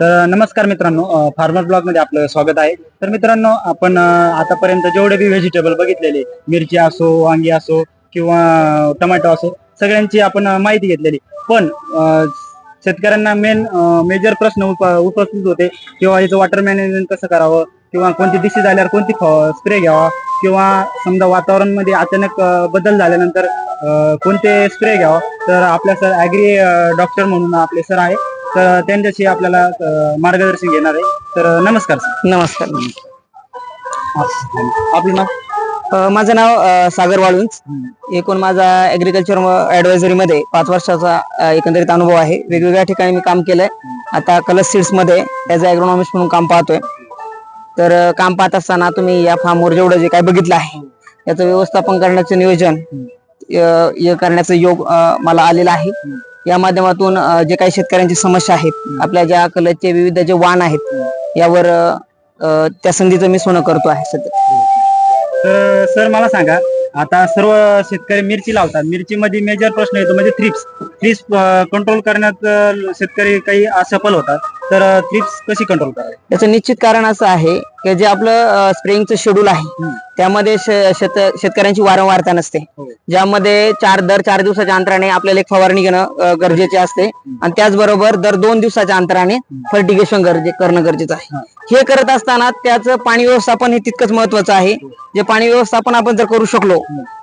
तर नमस्कार मित्रांनो फार्मर ब्लॉगमध्ये आपलं स्वागत आहे. तर मित्रांनो आपण आतापर्यंत जेवढे बी व्हेजिटेबल बघितलेले मिरची असो वांगी असो किंवा टोमॅटो असो सगळ्यांची आपण माहिती घेतलेली. पण अं, शेतकऱ्यांना मेन मेजर प्रश्न उपस्थित होते किंवा याचं वॉटर मॅनेजमेंट कसं करावं किंवा कोणती डिसीज आल्यावर कोणती स्प्रे घ्यावा किंवा समजा वातावरणमध्ये अचानक अं, बदल झाल्यानंतर अं, कोणते स्प्रे घ्यावा? तर आपल्या सर ऍग्री डॉक्टर म्हणून आपले सर आहे. तर त्यांच्याशी आपल्याला अं, मार्गदर्शन घेणार आहे. तर अं, नमस्कार सर. नमस्कार. आपलं नाव? अ, माझं नाव अ, सागर वाळुंज. एकूण माझा ऍग्रिकल्चर ऍडवायझरी मध्ये पाच वर्षाचा अ, एकंदरीत अनुभव आहे. वेगवेगळ्या ठिकाणी मी काम केलंय. आता कलस सीड्समध्ये ऍज अॅग्रोनॉमिस्ट म्हणून काम पाहतोय. तर काम पाहत असताना तुम्ही या फार्मवर जेवढं जे काय बघितलं आहे याचं व्यवस्थापन करण्याचं नियोजन करण्याचा करण्याचं योग मला आलेला आहे. या माध्यमातून जे काही शेतकऱ्यांची समस्या आहेत आपल्या ज्या कलचे विविध जे वाण आहेत यावर त्या संधीचं मी सोनं करतो आहे सध्या. तर सर मला सांगा आता सर्व शेतकरी मिरची लावतात. मिरची मध्ये मेजर प्रश्न येतो म्हणजे थ्रिप्स थ्रिप्स कंट्रोल करण्यात शेतकरी काही असफल होतात. तर थ्रिप्स कशी कंट्रोल करावी? याचं निश्चित कारण असं आहे की जे आपलं स्प्रेइंगचं शेड्यूल आहे. त्यामध्ये शेतकऱ्यांची वारंवारता नसते. हो. ज्यामध्ये चार दर चार दिवसाच्या अंतराने आपल्याला एक फवारणी घेणं गरजेचे असते. आणि त्याचबरोबर दर दोन दिवसाच्या अंतराने फर्टिगेशन गरजे करणं गरजेचं आहे. हे. करत असताना त्याचं पाणी व्यवस्थापन हे तितकंच महत्वाचं आहे. जे पाणी व्यवस्थापन आपण जर करू शकलो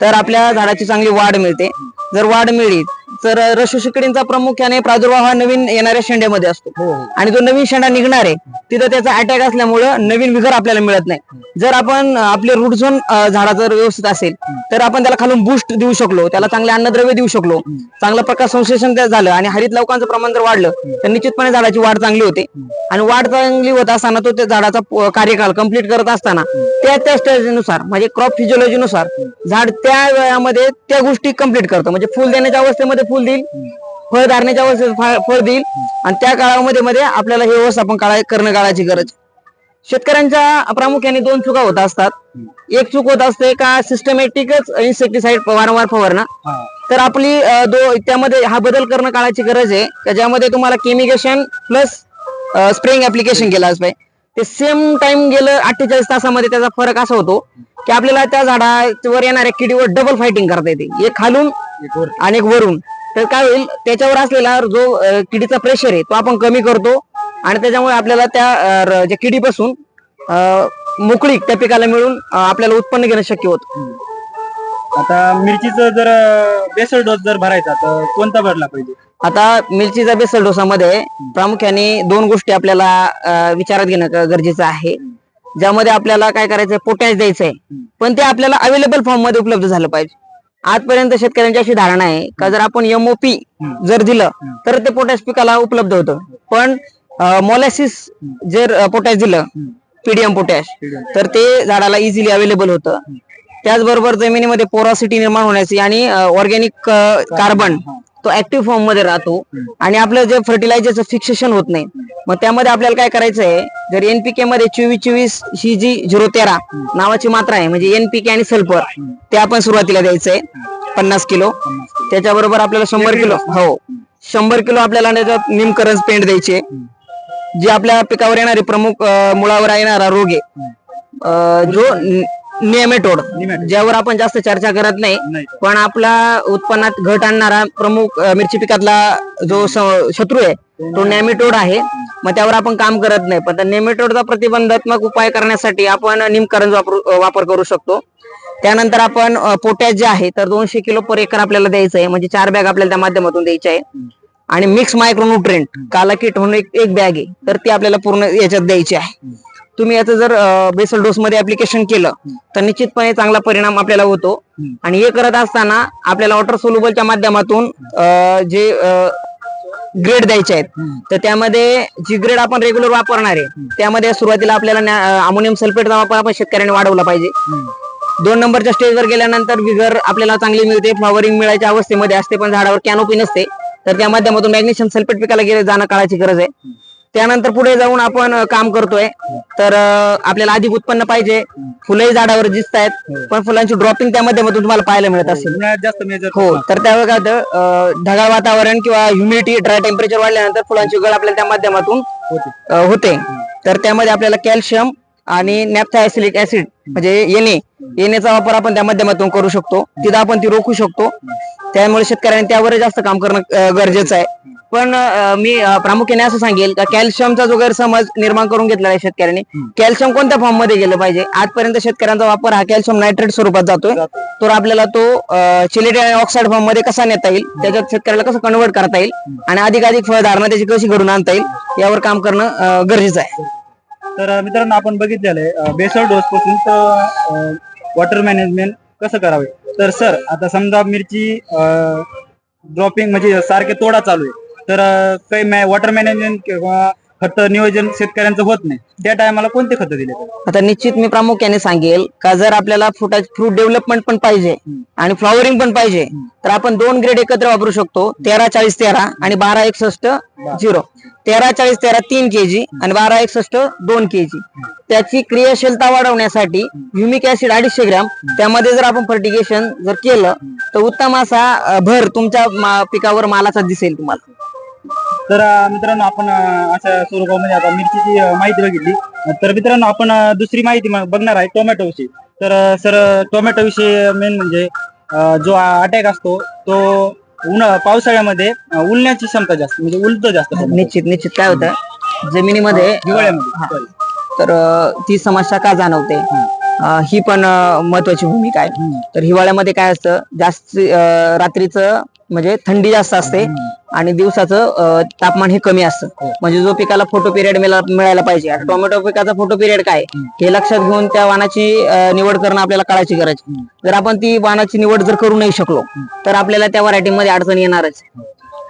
तर आपल्या झाडाची चांगली वाढ मिळते. जर वाढ मिळली तर रशुशिकडींचा प्रामुख्याने प्रादुर्भाव हा नवीन येणाऱ्या शेंड्यामध्ये असतो. आणि जो नवीन शेंडा निघणार आहे तिथं त्याचा अटॅक असल्यामुळं नवीन विघर आपल्याला मिळत नाही. जर आपण आपले रूट झोन झाडा जर व्यवस्थित असेल तर आपण त्याला खालून बूस्ट देऊ शकलो. त्याला चांगले अन्नद्रव्य देऊ शकलो. चांगलं प्रकाश संश्लेषण झालं आणि हरित लवकांचं प्रमाण जर वाढलं तर निश्चितपणे झाडाची वाढ चांगली होते. आणि वाढ चांगली होत असताना तो त्या झाडाचा कार्यकाल कंप्लीट करत असताना त्या त्या स्टेजनुसार म्हणजे क्रॉप फिजिओलॉजीनुसार झाड त्या वेळामध्ये त्या गोष्टी कंप्लीट करतं. म्हणजे फुल देण्याच्या अवस्थेमध्ये फुल देईल. फळ धारण्याच्या अवस्थेत फळ देईल. आणि त्या काळामध्ये मध्ये आपल्याला हे व्यवस्थापन काळा करणं काळाची गरज. शेतकऱ्यांच्या प्रामुख्याने दोन चुका होत असतात. एक चूक होत असते का सिस्टमॅटिकच इन्सेक्टिसाइड वारंवार फवारणं. तर आपली दो त्यामध्ये हा बदल करणं काळाची गरज आहे. का ज्यामध्ये तुम्हाला केमिकेशन प्लस स्प्रेइंग ऍप्लिकेशन केलं असं पाहिजे ते सेम टाइम गेलं अठ्ठेचाळीस तासामध्ये त्याचा फरक असा होतो की आपल्याला त्या झाडावर येणाऱ्या किडीवर डबल फायटिंग करता येते. एक खालून आणि एक वरून. तर काय होईल त्याच्यावर असलेला जो किडीचा प्रेशर आहे तो आपण कमी करतो आणि त्याच्यामुळे आपल्याला त्या ज्या किडीपासून मोकळी त्या पिकाला मिळून आपल्याला उत्पन्न घेणं शक्य होतं. आता मिरचीचं जर बेसल डोस जर भरायचा तर कोणता भरला पाहिजे? आता मिरचीचा बेसल डोसामध्ये प्रामुख्याने दोन गोष्टी आपल्याला विचारात घेणं गरजेचं आहे. ज्यामध्ये आपल्याला काय करायचंय पोटॅश द्यायचंय. पण ते आपल्याला अवेलेबल फॉर्ममध्ये उपलब्ध झालं पाहिजे. आजपर्यंत शेतकऱ्यांची अशी धारणा आहे का जर आपण एमओपी जर दिलं तर ते पोटॅश पिकाला उपलब्ध होतं. पण मोलॅसिस जर पोटॅश दिलं पीडीएम पोटॅश तर ते झाडाला इझिली अवेलेबल होतं. त्याचबरोबर जमिनीमध्ये पोरॉसिटी निर्माण होण्याची आणि ऑर्गॅनिक कार्बन तो ऍक्टिव्ह फॉर्ममध्ये राहतो. आणि आपलं जे फर्टिलायझरचं फिक्सेशन होत नाही. मग त्यामध्ये आपल्याला काय करायचं आहे जर एनपीके मध्ये चोवीस चोवीस ही जी झिरो तेरा नावाची मात्रा आहे म्हणजे एनपीके आणि सल्फर ते आपण सुरुवातीला द्यायचंय. पन्नास किलो. त्याच्याबरोबर आपल्याला शंभर किलो हो. शंभर किलो आपल्याला त्याच्यात निमकरंज पेंट द्यायचे. जे आपल्या पिकावर येणारे प्रमुख मुळावर येणारा रोग आहे. अं, जो नियमेटोड Nematode. ज्यावर आपण जास्त चर्चा करत नाही पण आपला उत्पन्नात घट आणणारा प्रमुख मिरची पिकातला जो शत्रू आहे तो नेमेटोड आहे. मग त्यावर आपण काम करत नाही. पण नेमेटोडचा प्रतिबंधात्मक उपाय करण्यासाठी आपण निमकरंज वापरू करू शकतो. त्यानंतर आपण पोटॅश जे आहे तर दोनशे किलो पर एकर आपल्याला द्यायचं आहे. म्हणजे चार बॅग आपल्याला त्या माध्यमातून द्यायच्या आहे. आणि मिक्स मायक्रोन्युट्रेंट काला किट म्हणून एक एक बॅग आहे तर ती आपल्याला पूर्ण याच्यात द्यायची आहे. तुम्ही याचं जर बेसल डोस मध्ये ऍप्लिकेशन केलं तर निश्चितपणे चांगला परिणाम आपल्याला होतो. आणि हे करत असताना आपल्याला वॉटर सोल्युबलच्या माध्यमातून जे ग्रेड द्यायचे आहेत तर त्यामध्ये जी ग्रेड आपण रेग्युलर वापरणार आहे त्यामध्ये सुरुवातीला आपल्याला अमोनियम सल्फेटचा वापर आपण शेतकऱ्यांनी वाढवला पाहिजे. दोन नंबरच्या स्टेजवर गेल्यानंतर विगर आपल्याला चांगली मिळते फ्लॉवरिंग मिळायच्या अवस्थेमध्ये असते पण झाडावर कॅनोपी नसते तर त्या माध्यमातून मॅग्नेशियम सल्फेट पिकाला गेले जाणं काळाची गरज आहे. त्यानंतर पुढे जाऊन आपण काम करतोय. तर आपल्याला अधिक उत्पन्न पाहिजे. फुलंही झाडावर दिसत आहेत पण फुलांची ड्रॉपिंग त्या माध्यमातून तुम्हाला पाहायला मिळत असेल. उन्हाळ्यात जास्त मेजर हो तर त्यावेळी काय होतं ढगाळ वातावरण किंवा ह्युमिडिटी ड्राय टेम्परेचर वाढल्यानंतर फुलांची गळ आपल्याला त्या माध्यमातून होते. तर त्यामध्ये आपल्याला कॅल्शियम आणि नॅप्थायसिलिक ऍसिड म्हणजे येणे येण्याचा वापर आपण त्या माध्यमातून करू शकतो. तिथं आपण ती रोखू शकतो. त्यामुळे शेतकऱ्यांनी त्यावर जास्त काम करणं गरजेचं आहे. पण मी प्रामुख्याने असं सांगेल का कॅल्शियमचा जो गैरसमज निर्माण करून घेतला आहे शेतकऱ्यांनी कॅल्शियम कोणत्या फॉर्ममध्ये गेलं पाहिजे? आजपर्यंत शेतकऱ्यांचा वापर हा कॅल्शियम नायट्रेट स्वरूपात जातोय. तर आपल्याला तो चिलेट आणि ऑक्साईड फॉर्ममध्ये कसा नेता येईल? त्याच्यात शेतकऱ्याला कसं कन्वर्ट करता येईल? आणि अधिकाधिक फळधारणा त्याची कशी घडून आणता येईल? यावर काम करणं गरजेचं आहे. तर मित्रांनो आपण बघितलेलं आहे बेसळ डोस पासून तर वॉटर मॅनेजमेंट कसं करावे? तर सर आता समजा मिरची ड्रॉपिंग म्हणजे सारखे तोडा चालू आहे. तर काही वॉटर मॅनेजमेंट किंवा खत नियोजन शेतकऱ्यांचं होत नाही. त्या टायमाला कोणते खत दिले? आता निश्चित मी प्रामुख्याने सांगेल का जर आपल्याला फ्रुटा फ्रूट डेव्हलपमेंट पण पाहिजे आणि फ्लॉवरिंग पण पाहिजे तर आपण दोन ग्रेड एकत्र वापरू शकतो. तेरा चाळीस तेरा आणि बारा एकसष्ट झिरो तेरा चाळीस तेरा तीन केजी आणि बारा एकसष्ट दोन केजी त्याची क्रियाशीलता वाढवण्यासाठी ह्युमिक ऍसिड अडीचशे ग्रॅम त्यामध्ये जर आपण फर्टिगेशन जर केलं तर उत्तम असा भर तुमच्या पिकावर मालाचा दिसेल तुम्हाला. तर मित्रांनो आपण अशा स्वरूपामध्ये आता मिरचीची माहिती बघितली. तर मित्रांनो आपण दुसरी माहिती बघणार आहे टोमॅटो विषयी. तर सर टोमॅटो विषयी मेन म्हणजे जो अटॅक असतो तो उन्हा पावसाळ्यामध्ये उलण्याची क्षमता जास्त म्हणजे उलट जास्त निश्चित निश्चित. काय होतं? जमिनीमध्ये हिवाळ्यामध्ये. तर ती समस्या का जाणवते? ही पण महत्वाची भूमिका आहे. तर हिवाळ्यामध्ये काय असतं? जास्त रात्रीचं म्हणजे थंडी जास्त असते आणि दिवसाचं तापमान हे कमी असतं. हो. म्हणजे जो पिकाला फोटो पिरियड मिळायला पाहिजे. आता टोमॅटो पिकाचा फोटो पिरियड काय? हे लक्षात घेऊन त्या वाणाची निवड करणं आपल्याला कळायची गरज आहे. जर आपण ती वाणाची निवड जर करू नाही शकलो तर आपल्याला त्या व्हरायटी मध्ये अडचण येणारच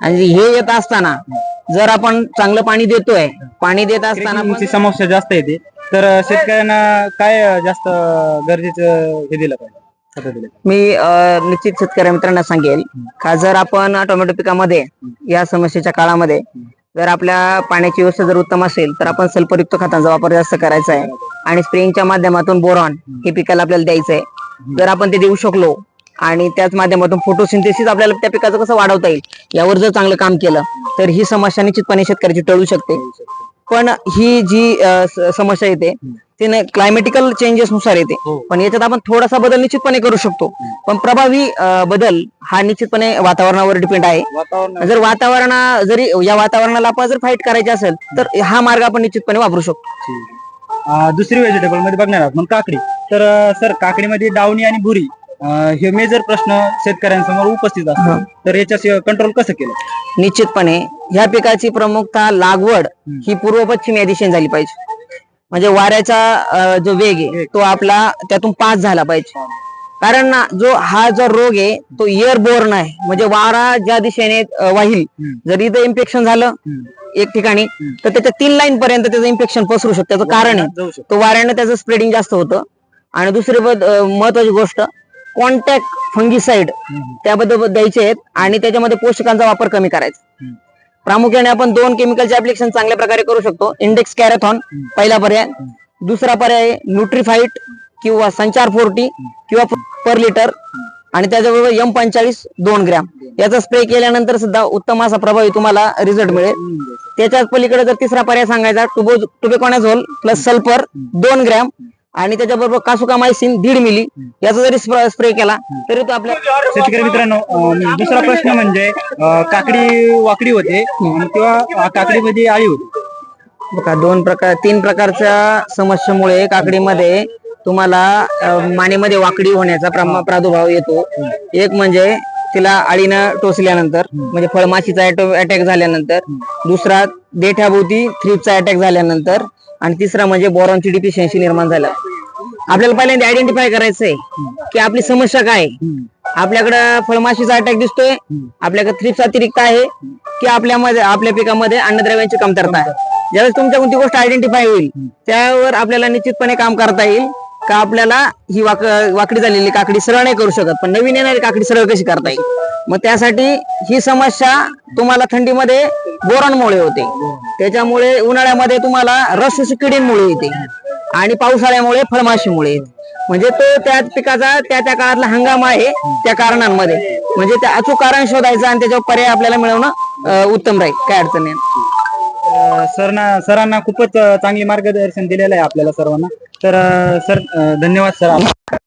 आणि हे येत असताना जर आपण चांगलं पाणी देतोय पाणी देत असताना समस्या जास्त येते. तर शेतकऱ्यांना काय जास्त गरजेचं हे दिलं पाहिजे? मी निश्चित शेतकरी मित्रांना सांगेल का जर आपण टोमॅटो पिकामध्ये या समस्येच्या काळामध्ये जर आपल्या पाण्याची व्यवस्था जर उत्तम असेल तर आपण सल्फरयुक्त खतांचा वापर जास्त करायचा आहे. आणि स्प्रेइंगच्या माध्यमातून बोरॉन हे पिकाला आपल्याला द्यायचं आहे जर आपण ते देऊ शकलो आणि त्याच माध्यमातून फोटोसिंथेसिस आपल्याला त्या पिकाचं कसं वाढवता येईल यावर जर चांगलं काम केलं तर ही समस्या निश्चितपणे शेतकऱ्याची टळू शकते. पण ही जी समस्या येते ती क्लायमेटिकल चेंजेस नुसार येते. हो. पण याच्यात आपण थोडासा बदल निश्चितपणे करू शकतो. पण प्रभावी बदल हा निश्चितपणे वातावरणावर डिपेंड आहे. जर वातावरण जरी या वातावरणाला आपण जर फाईट करायचे असेल तर हा मार्ग आपण निश्चितपणे वापरू शकतो. दुसरी व्हेजिटेबलमध्ये बघणार आहोत मग काकडी. तर सर काकडीमध्ये डावणी आणि भुरी हे मेजर प्रश्न शेतकऱ्यांसमोर उपस्थित असतात. तर याच्या कंट्रोल कसं केलं? निश्चितपणे ह्या पिकाची प्रमुखता लागवड ही पूर्व पश्चिम या दिशेने झाली पाहिजे. म्हणजे वाऱ्याचा जो वेग आहे तो आपला त्यातून पास झाला पाहिजे. कारण ना जो हा जो रोग आहे तो इयर बोर्न आहे म्हणजे वारा ज्या दिशेने वाहील. जर इथं इन्फेक्शन झालं एक ठिकाणी तर त्याच्या तीन लाईन पर्यंत त्याचं इन्फेक्शन पसरू शकतं. त्याचं कारण आहे. तो वाऱ्यानं त्याचं स्प्रेडिंग जास्त होतं. आणि दुसरी महत्वाची गोष्ट कॉन्टॅक्ट फंगिसाइड त्याबद्दल द्यायचे आहेत आणि त्याच्यामध्ये पोषकांचा वापर कमी करायचा. प्रामुख्याने आपण दोन केमिकलचे ऍप्लिकेशन चांगल्या प्रकारे करू शकतो. इंडेक्स कॅरेथॉन पहिला पर्याय. दुसरा पर्याय न्यूट्रीफाईट किंवा संचार फोर्टी किंवा पर लिटर आणि त्याच्याबरोबर एम पंचाळीस दोन ग्रॅम याचा स्प्रे केल्यानंतर सुद्धा उत्तम असा प्रभावी तुम्हाला रिझल्ट मिळेल. त्याच्याच पलीकडे जर तिसरा पर्याय सांगायचा टुबो टुबेकॉनाझोल प्लस सल्फर दोन ग्रॅम आणि त्याच्याबरोबर कासुकामायसिन दीड मिली याचा जरी स्प्रे केला तरी तो आपल्या शेतकरी मित्रांनो अं, दुसरा प्रश्न म्हणजे अं, काकडी वाकडी होते किंवा काकडीमध्ये आळी होते. बघा दोन प्रकार तीन प्रकारच्या समस्येमुळे काकडीमध्ये तुम्हाला अं, मानेमध्ये वाकडी होण्याचा प्रमा- प्रादुर्भाव येतो. एक म्हणजे तिला आळीनं टोचल्यानंतर म्हणजे फळमाशीचा अटॅक झाल्यानंतर दुसरा देठ्याभोवती थ्रिपचा अटॅक झाल्यानंतर आणि तिसरा म्हणजे बोरॉनची डिफिशियन्सी निर्माण झाल्या आपल्याला पहिल्यांदा आयडेंटिफाय करायचंय की आपली समस्या काय आहे. आपल्याकडं फळमाशीचा अटॅक दिसतोय आपल्याकडे थ्रिप्स अतिरिक्त आहे की आपल्यामध्ये आपल्या पिकामध्ये अन्नद्रव्यांची कमतरता आहे. ज्यावेळेस तुमच्याकडून ती गोष्ट आयडेंटिफाय होईल त्यावर आपल्याला निश्चितपणे काम करता येईल. का आपल्याला ही वाक वाकडी झालेली काकडी सरळ नाही करू शकत पण नवीन येणारी काकडी सरळ कशी करता येईल? मग त्यासाठी ही समस्या तुम्हाला थंडीमध्ये बोरांमुळे होते. त्याच्यामुळे उन्हाळ्यामध्ये तुम्हाला रस किडींमुळे येते आणि पावसाळ्यामुळे फळमाशीमुळे येते. म्हणजे तो त्या पिकाचा त्या त्या काळातला हंगाम आहे त्या कारणांमध्ये. म्हणजे त्या अचूक कारण शोधायचं आणि त्याच्यावर पर्याय आपल्याला मिळवणं उत्तम राहील. काय अडचण नाही. सरना सरांना खूपच चांगली चांगले मार्गदर्शन दिलेलं आहे आपल्याला सर्वांना. तर सर धन्यवाद सर. नमस्कार.